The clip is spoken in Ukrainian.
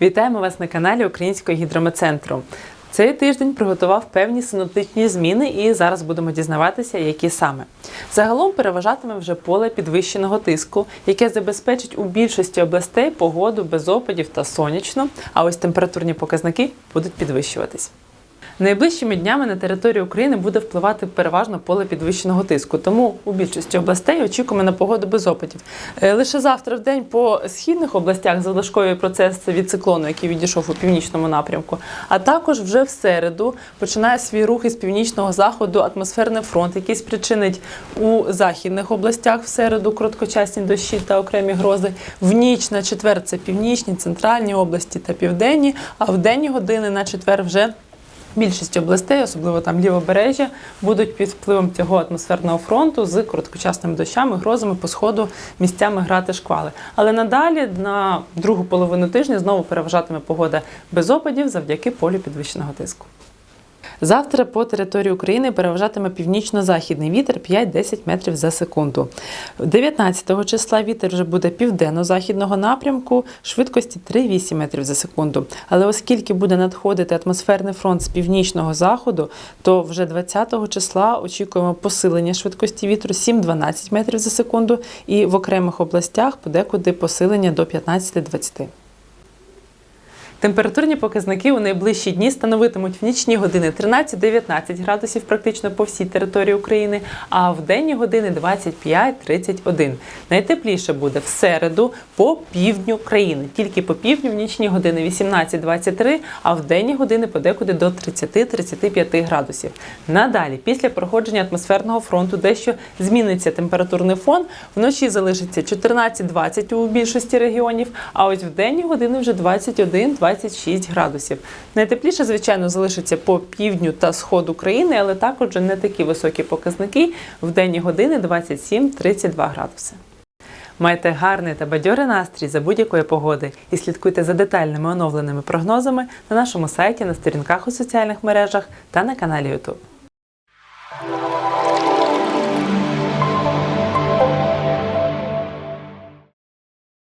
Вітаємо вас на каналі Українського гідрометцентру. Цей тиждень приготував певні синоптичні зміни, і зараз будемо дізнаватися, які саме. Загалом переважатиме вже поле підвищеного тиску, яке забезпечить у більшості областей погоду без опадів та сонячно, а ось температурні показники будуть підвищуватись. Найближчими днями на територію України буде впливати переважно поле підвищеного тиску. Тому у більшості областей очікуємо на погоду без опадів. Е, Лише завтра в день по східних областях залишковий процес від циклону, який відійшов у північному напрямку. А також вже в середу починає свій рух із північного заходу атмосферний фронт, який спричинить у західних областях в середу короткочасні дощі та окремі грози. В ніч на четвер це північні, центральні області та південні. А в денні години на четвер вже Більшість областей, особливо там лівобережжя, будуть під впливом цього атмосферного фронту з короткочасними дощами, грозами по сходу місцями грати шквали. Але надалі на другу половину тижня знову переважатиме погода без опадів завдяки полю підвищеного тиску. Завтра по території України переважатиме північно-західний вітер 5-10 метрів за секунду. 19 числа вітер вже буде південно-західного напрямку, швидкості 3-8 метрів за секунду. Але оскільки буде надходити атмосферний фронт з північного заходу, то вже 20 числа очікуємо посилення швидкості вітру 7-12 метрів за секунду, і в окремих областях подекуди посилення до 15-20. Температурні показники у найближчі дні становитимуть в нічні години 13-19 градусів практично по всій території України, а в денні години 25-31. Найтепліше буде в середу по півдню країни. Тільки по півдню в нічні години 18-23, а в денні години подекуди до 30-35 градусів. Надалі, після проходження атмосферного фронту, дещо зміниться температурний фон. Вночі залишиться 14-20 у більшості регіонів, а ось в денні години вже 21-26 градусів. Найтепліше, звичайно, залишиться по півдню та сходу країни, але також не такі високі показники. В денні години 27-32 градуси. Майте гарний та бадьорий настрій за будь-якої погоди і слідкуйте за детальними оновленими прогнозами на нашому сайті, на сторінках у соціальних мережах та на каналі YouTube.